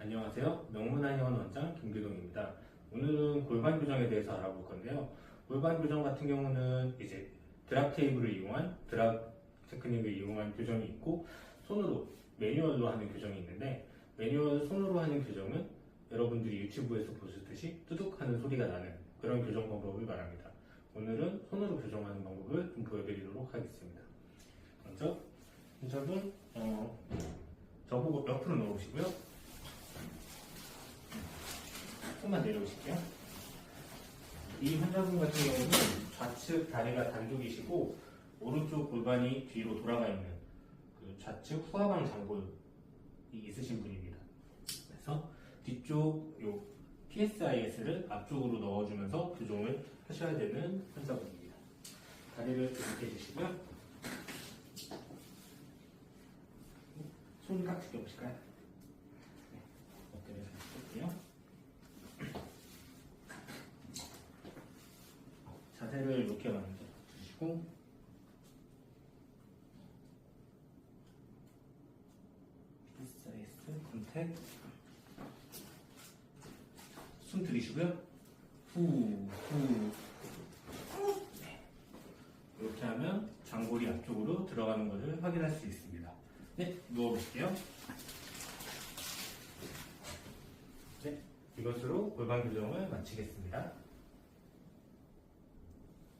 안녕하세요. 명문한의원 원장 김규동입니다. 오늘은 골반 교정에 대해서 알아볼 건데요. 골반 교정 같은 경우는 이제 드랍 테이블을 이용한 드랍 테크닉을 이용한 교정이 있고 손으로 매뉴얼로 하는 교정이 있는데 매뉴얼 손으로 하는 교정은 여러분들이 유튜브에서 보셨듯이 뚜둑하는 소리가 나는 그런 교정 방법을 말합니다. 오늘은 손으로 교정하는 방법을 좀 보여드리도록 하겠습니다. 먼저 환자분 어, 저보고 옆으로 넣으시고요. 조금만 내려오실게요. 이 환자분 같은 경우는 좌측 다리가 단독이시고 오른쪽 골반이 뒤로 돌아가 있는 그 좌측 후하방 장골이 있으신 분입니다. 그래서 뒤쪽 요 PSIS를 앞쪽으로 넣어주면서 교정을 하셔야 되는 환자분입니다. 다리를 이렇게 해주시고요. 손 깍지 껴보실까요? 네, 어깨를 잘 펴볼게요. 자세를 이렇게 만들어 주시고 PSIS 컨택 숨 들이시고요. 후, 후. 네. 이렇게 하면 장골이 앞쪽으로 들어가는 것을 확인할 수 있습니다. 네, 누워보실게요. 네, 이것으로 골반 교정을 마치겠습니다.